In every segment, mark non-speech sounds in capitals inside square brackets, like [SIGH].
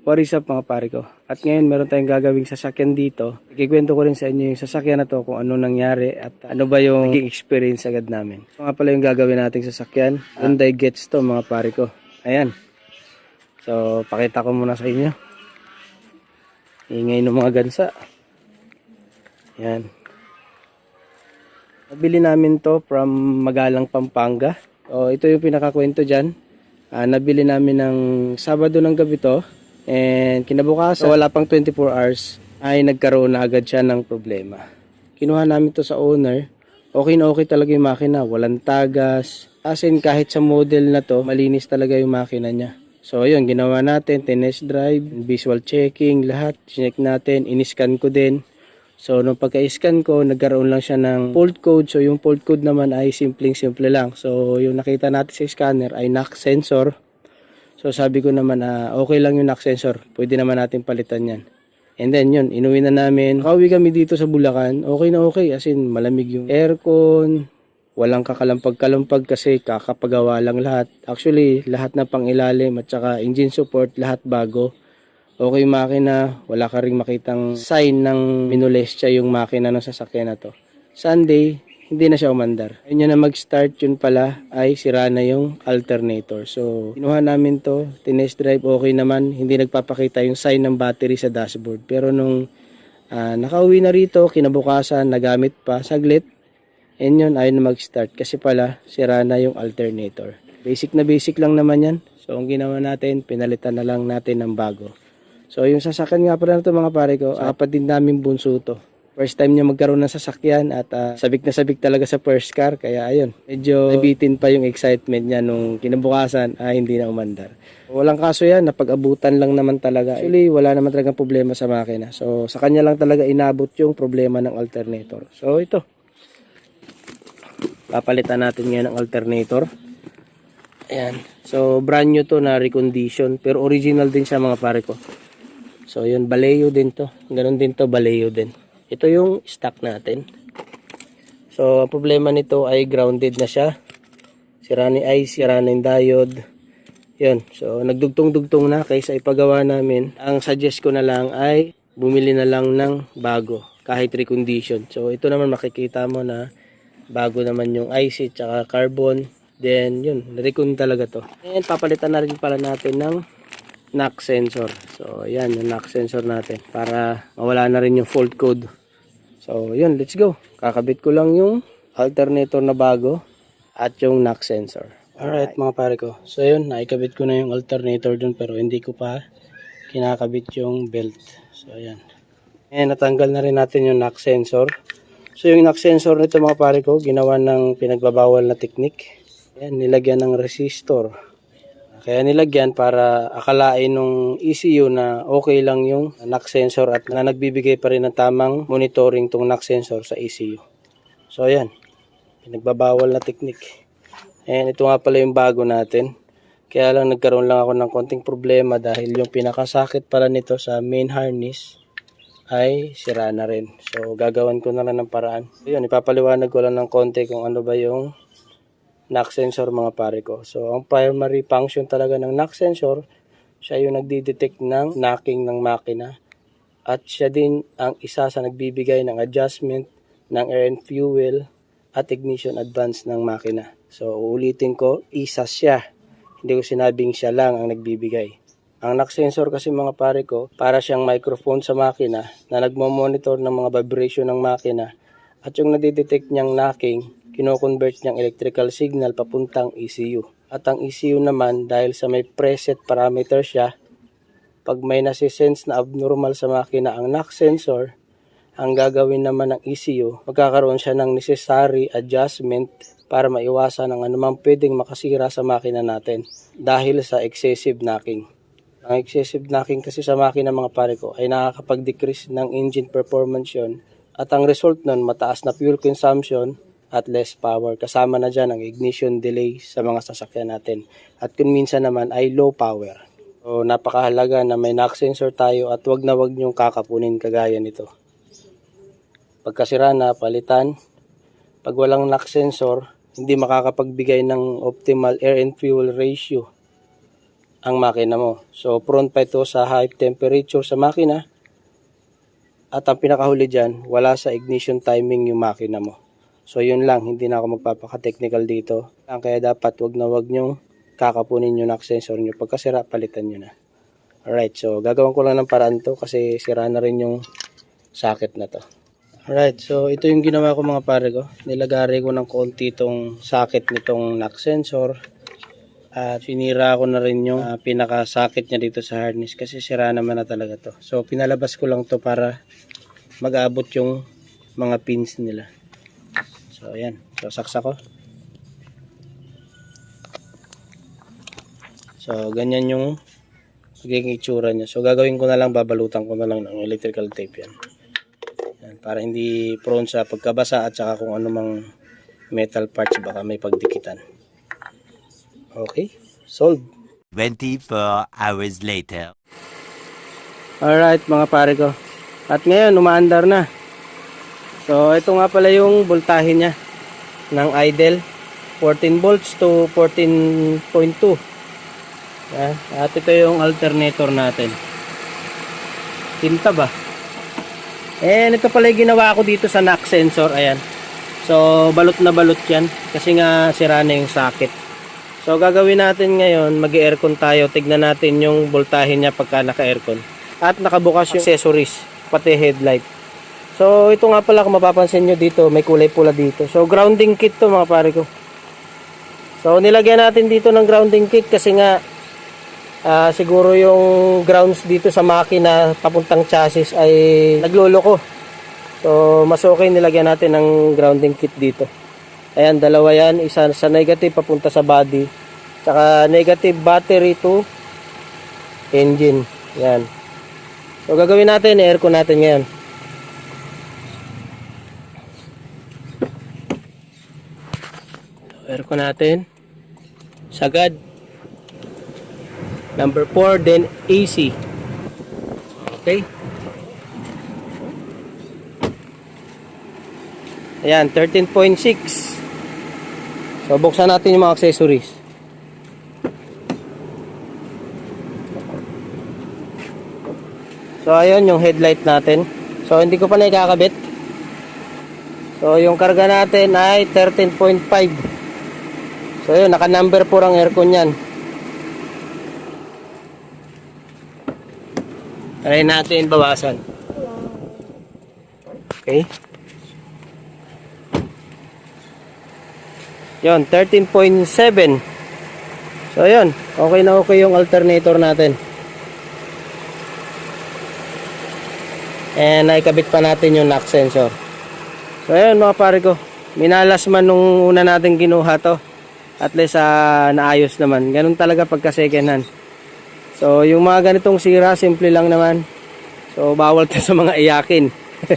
What is up mga pare ko? At ngayon meron tayong gagawing sasakyan dito. Ikikwento ko rin sa inyo yung sasakyan na to kung ano nangyari at ano ba yung naging experience agad namin. Ito nga pala yung gagawin nating sasakyan. Hyundai Gets to mga pare ko. Ayan. So pakita ko muna sa inyo. Ingay ng mga gansa. Ayan. Nabili namin to from Magalang, Pampanga. So ito yung pinakakwento dyan. Ah, nabili namin ng Sabado ng gabi to. And kinabukasan, wala pang 24 hours, ay nagkaroon na agad siya ng problema. Kinuha namin to sa owner. Okay na okay talaga yung makina. Walang tagas. As in, kahit sa model na to, malinis talaga yung makina niya. So, yun, ginawa natin. Test drive, visual checking, lahat. Check natin. Iniscan ko din. So, nung pagka-scan ko, nagkaroon lang siya ng fault code. So, yung fault code naman ay simpleng-simple lang. So, yung nakita natin sa scanner ay knock sensor. So, sabi ko naman, ah, okay lang yung knock sensor. Pwede naman natin palitan yan. And then, yun, inuwi na namin. Kauwi kami dito sa Bulacan. Okay na okay. As in, malamig yung aircon. Walang kakalampag-kalampag kasi kakapagawa lang lahat. Actually, lahat na pang ilalim at saka engine support, lahat bago okay yung makina, wala ka ring makitang sign ng minolestya yung makina ng sasakyan na to. Sunday, hindi na siya umandar. Ayun yun na mag-start yun pala ay sira na yung alternator. So, kinuha namin to, tinest drive, okay naman. Hindi nagpapakita yung sign ng battery sa dashboard. Pero nung ah, nakauwi na rito, kinabukasan, nagamit pa, saglit, and yun, ayaw na mag-start. Kasi pala, sira na yung alternator. Basic na basic lang naman yan. So, ang ginawa natin, pinalitan na lang natin ng bago. So, yung sasakyan nga pala na to mga pare ko, apat din namin bunso to. First time niya magkaroon ng sasakyan at ah, sabik na sabik talaga sa first car. Kaya ayun, medyo nabitin pa yung excitement niya nung kinabukasan ay hindi na umandar. Walang kaso yan, napag-abutan lang naman talaga. Actually, wala naman talagang problema sa makina. So, sa kanya lang talaga inabot yung problema ng alternator. So, ito. Papalitan natin ngayon ng alternator. Ayan. So, brand new to na recondition. Pero original din siya mga pare ko. So, yun, Baleo din to. Ganon din to, Baleo din. Ito yung stock natin. So, ang problema nito ay grounded na siya. Sira ni ice, sira na yung diode. Yun. So, nagdugtong-dugtong na kaysa ipagawa namin. Ang suggest ko na lang ay bumili na lang ng bago. Kahit recondition. So, ito naman makikita mo na bago naman yung IC tsaka carbon. Then, yun, recon talaga to. And papalitan na rin pala natin ng knock sensor. So, yan, yung knock sensor natin para mawala na rin yung fault code. So, yun, let's go. Kakabit ko lang yung alternator na bago at yung knock sensor. Alright, mga pare ko. So, yun, naikabit ko na yung alternator dun pero hindi ko pa kinakabit yung belt. So, ayan. And natanggal na rin natin yung knock sensor. So, yung knock sensor nito mga pare ko, ginawa ng pinagbabawal na technique. Ayan, nilagyan ng resistor. Kaya nilagyan para akalain nung ECU na okay lang yung knock sensor at na nagbibigay pa rin ng tamang monitoring tong knock sensor sa ECU. So ayan, pinagbabawal na technique. And ito nga pala yung bago natin. Kaya lang nagkaroon lang ako ng konting problema dahil yung pinakasakit pala nito sa main harness ay sira na rin. So gagawan ko na lang ng paraan. Yun, ipapaliwanag ko lang ng konti kung ano ba yung knock sensor mga pare ko. So, ang primary function talaga ng knock sensor, siya yung nagdi-detect ng knocking ng makina. At siya din ang isa sa nagbibigay ng adjustment ng air and fuel at ignition advance ng makina. So, uulitin ko, isa siya. Hindi ko sinabing siya lang ang nagbibigay. Ang knock sensor kasi mga pare ko, para siyang microphone sa makina na nagmo-monitor ng mga vibration ng makina at yung nadidetect niyang knocking, kino-convert niyang electrical signal papuntang ECU. At ang ECU naman, dahil sa may preset parameter siya, pag may nasisense na abnormal sa makina ang knock sensor, ang gagawin naman ng ECU, magkakaroon siya ng necessary adjustment para maiwasan ang anumang pwedeng makasira sa makina natin dahil sa excessive knocking. Ang excessive knocking kasi sa makina mga pare ko ay nakakapag-decrease ng engine performance yun at ang result nun mataas na fuel consumption at less power. Kasama na dyan ang ignition delay sa mga sasakyan natin. At kung minsan naman ay low power. So, napakahalaga na may knock sensor tayo at wag na wag niyong kakapunin kagaya nito. Pagkasira na, palitan. Pag walang knock sensor, hindi makakapagbigay ng optimal air and fuel ratio ang makina mo. So, prone pa ito sa high temperature sa makina. At ang pinakahuli dyan, wala sa ignition timing yung makina mo. So, yun lang. Hindi na ako magpapaka-technical dito. Ang kaya dapat wag na wag nyong kakapunin yung sensor nyo. Pagkasira, palitan nyo na. Alright, so gagawin ko lang ng paraan to kasi sira na rin yung socket na to. Alright, so ito yung ginawa ko mga pare ko. Nilagari ko ng konti itong socket nitong knock sensor. At sinira ko na rin yung ah, pinaka-socket niya dito sa harness kasi sira naman na talaga to. So pinalabas ko lang to para mag-aabot yung mga pins nila. So ayan, so saksa ko. So ganyan yung magiging itsura niya. So gagawin ko na lang, babalutan ko na lang ng electrical tape yan. yan para hindi prone sa pagkabasa at saka kung ano mang metal parts baka may pagdikitan. Okay, solved. 24 hours later. Alright mga pare ko. At ngayon, umaandar na. So, ito nga pala yung voltahe niya ng idle. 14 volts to 14.2. Yan. At ito yung alternator natin. Tinta ba? And ito pala yung ginawa ko dito sa knock sensor. Ayan. So, balot na balot yan. Kasi nga sira na yung socket. So, gagawin natin ngayon, mag-aircon tayo. Tignan natin yung voltahe niya pagka naka-aircon. At nakabukas yung accessories, pati headlight. So, ito nga pala kung mapapansin nyo dito, may kulay pula dito. So, grounding kit to mga pare ko. So, nilagyan natin dito ng grounding kit kasi nga ah, siguro yung grounds dito sa makina papuntang chassis ay nagluloko. So, mas okay nilagyan natin ng grounding kit dito. Ayan, dalawa yan. Isa sa negative papunta sa body. Tsaka negative battery to engine. Yan. So, gagawin natin, aircon natin ngayon. Aircon natin. Sagad. Number 4, then AC. Okay. Ayan, 13.6. So, buksan natin yung mga accessories. So, ayun yung headlight natin. So, hindi ko pa na ikakabit. So, yung karga natin ay 13.5. So, yun, naka-number 4 ang aircon yan. Try natin bawasan. Okay. Yon, 13.7. So, yun. Okay na okay yung alternator natin. And naikabit pa natin yung knock sensor. So, ayun mga pare ko. Minalas man nung una natin ginuha to. At least ah, naayos naman. Ganun talaga pagka second hand. So, yung mga ganitong sira, simple lang naman. So, bawal to [LAUGHS] sa mga iyakin. [LAUGHS]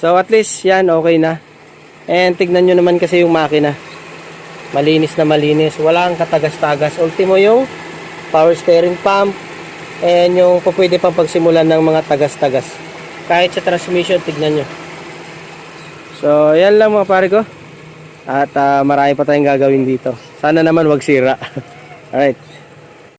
so, at least yan, okay na. And tignan nyo naman kasi yung makina. Malinis na malinis. Wala kang katagas-tagas. Ultimo yung power steering pump. And yung pwede pang pagsimulan ng mga tagas-tagas. Kahit sa transmission, tignan nyo. So, yan lang mga pare ko. At ah, marami pa tayong gagawin dito. Sana naman wag sira. [LAUGHS] Alright.